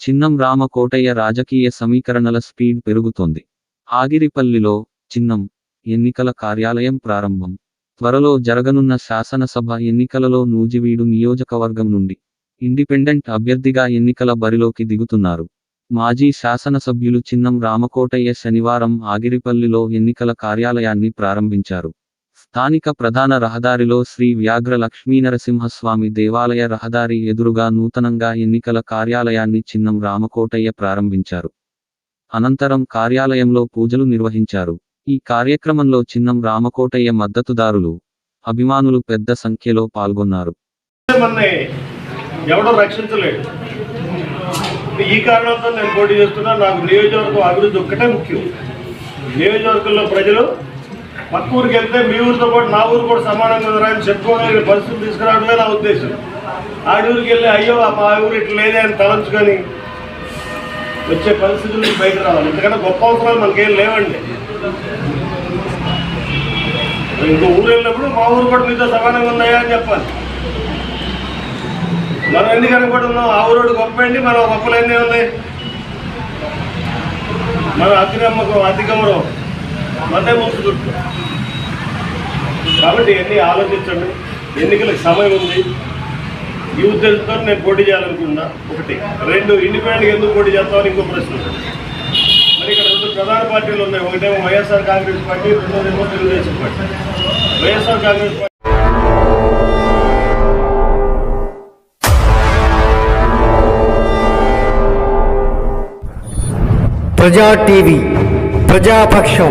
చిన్నం రామ కోటయ్య రాజకీయ సమీకరణల స్పీడ్ పెరుగుతోంది. ఆగిరిపల్లిలో చిన్నం ఎన్నికల కార్యాలయం ప్రారంభం. త్వరలో జరగనున్న శాసనసభ ఎన్నికలలో నూజివీడు నియోజకవర్గం నుండి ఇండిపెండెంట్ అభ్యర్థిగా ఎన్నికల బరిలోకి దిగుతున్నారు. మాజీ శాసనసభ్యులు చిన్నం రామకోటయ్య శనివారం ఆగిరిపల్లిలో ఎన్నికల కార్యాలయాన్ని ప్రారంభించారు. స్థానిక ప్రధాన రహదారిలో శ్రీ వ్యాఘ్ర లక్ష్మీనరసింహస్వామి దేవాలయ రహదారి ఎదురుగా నూతనంగా ఎన్నికల కార్యాలయాన్ని చిన్నం రామకోటయ్య ప్రారంభించారు. అనంతరం కార్యాలయంలో పూజలు నిర్వహించారు. ఈ కార్యక్రమంలో చిన్నం రామకోటయ్య మద్దతుదారులు అభిమానులు పెద్ద సంఖ్యలో పాల్గొన్నారు. ఎవడో రక్షించలేడు ఈ కారణంతో నేను పోటీ చేస్తున్నా నాకు నియోజకవర్గం అభివృద్ధి ఒక్కటే ముఖ్యం. నియోజకవర్గంలో ప్రజలు పక్క ఊరికి వెళ్తే మీ ఊరితో పాటు నా ఊరు కూడా సమానంగా ఉందిరా అని చెప్పుకోగలిగిన పరిస్థితులు తీసుకురావడమే నా ఉద్దేశం. ఆడి ఊరికి వెళ్ళి అయ్యో మా ఊరు ఇట్లా లేదే అని తలంచుకొని వచ్చే పరిస్థితుల నుంచి బయట రావాలి. ఎందుకంటే గొప్ప అవసరాలు మనకేం లేవండి. ఇంకో ఊరు వెళ్ళినప్పుడు మా ఊరు కూడా మీతో సమానంగా ఉన్నాయా అని చెప్పాలి. మనం ఎందుకు అనుకుంటున్నాం? ఆ ఊరోడు గొప్ప అండి మనం గొప్పలు ఎన్ని ఉన్నాయి మన అతి నమ్మకం అతి గౌరవం ముందు చుట్టూ కాబట్టి ఎన్ని ఆలోచించండి. ఎన్నికలకు సమయం ఉంది. ఈ ఉద్దేశంతో నేను పోటీ చేయాలనుకుంటున్నా. ఒకటి. రెండు ఇండిపెండెంట్గా ఎందుకు పోటీ చేస్తామని ఇంకో ప్రశ్న మరి ఇక్కడ రెండు ప్రధాన పార్టీలు ఉన్నాయి. ఒకటేమో వైఎస్ఆర్ కాంగ్రెస్ పార్టీ రెండోదేమో తెలుగుదేశం పార్టీ. వైఎస్ఆర్ కాంగ్రెస్ పార్టీ ప్రజా టీవీ ప్రజాపక్షం.